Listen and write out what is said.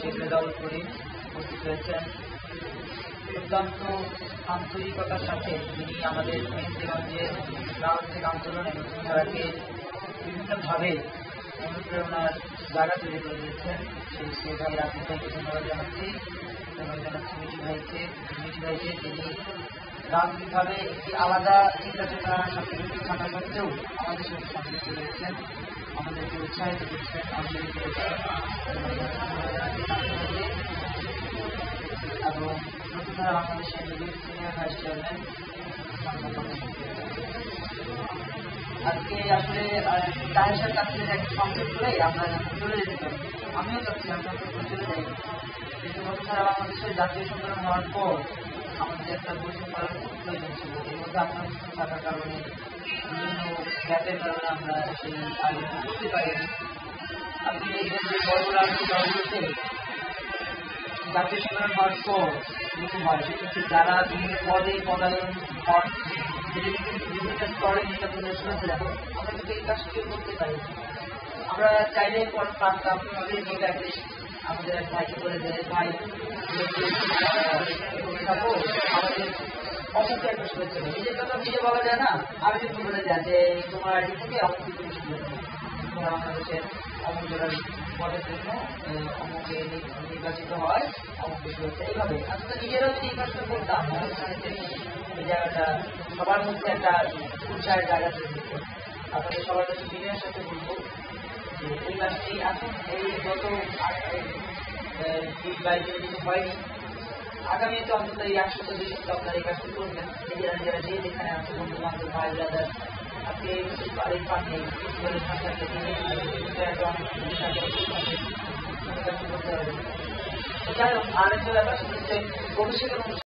শেখ রেজাউল আন্তরিকতার সাথে তিনি আমাদের মেহেন্দিগঞ্জের রাজনৈতিক আন্দোলন ধারাকে বিভিন্নভাবে অনুপ্রেরণার জায়গা তৈরি করে দিয়েছেন। সেই সেই ভাই রাজনীতি ভাইকে ধন্যবাদ জানাচ্ছি। ধন্যবাদ জানাচ্ছি মিঠু ভাইকে। মিঠু ভাইকে তিনি রাজনৈতিকভাবে একটি আলাদা চিন্তা চেতনার সাথে যুক্ত থাকা সত্ত্বেও আমাদের সাথে সম্পৃক্ত রয়েছেন আমাদেরকে উৎসাহিত করছেন। আন্দোলিত আজকে আসলে দাহেশের কাছ থেকে একটা সংকেত করে আমরা চলে যেতে আমিও চাচ্ছি আমরা চলে যাই কিন্তু বসুন্ধরা বাংলাদেশের জাতীয় সম্মেলন হওয়ার পর। আমাদের একটা বৈঠক করার প্রয়োজন ছিল এর মধ্যে আপনার থাকার কারণে বিভিন্ন গ্যাপের কারণে আমরা সেই আয়োজন করতে পারিনি আপনি বড় রাজনৈতিক দলগুলোতে জাতীয় যেটি হয় সেটা যারা বিভিন্ন পদে পদায়ন বিভিন্ন স্তরে নির্বাচনের শুরু যাবে আমরা কিন্তু এই কাজটি করতে পারি আমরা চাইলে পর পারতাম আমাদের অ্যাটলিস্ট আমাদের ভাইকে বলে দেয়, ভাই আমাদের অসংখ্য একটা নিজের কথা নিজে বলা যায় না আর যদি বলে যায় যে, তোমার আইডি থেকে বাংলাদেশের অমুক জেলার পদের জন্য অমুকে নির্বাচিত হয় অমুক কিছু হচ্ছে এইভাবে আসলে নিজেরাও যদি এই কাজটা করতাম এই জায়গাটা সবার মধ্যে একটা উৎসাহের জায়গা তৈরি হতো আপনাদের সবার কাছে বিনয়ের সাথে বলব যে এই কাজটি এখন এই গত বিশ বাইশ কিছু হয়নি আগামীতে অন্তত এই একশো দুই সপ্তাহ এই কাজটি করবেন নিজেরা নিজেরা যে যেখানে আছে বন্ধু বান্ধব ভাই ব্রাদার যাই হোক আরেকটা ব্যাপার সেটা হচ্ছে। ভবিষ্যতের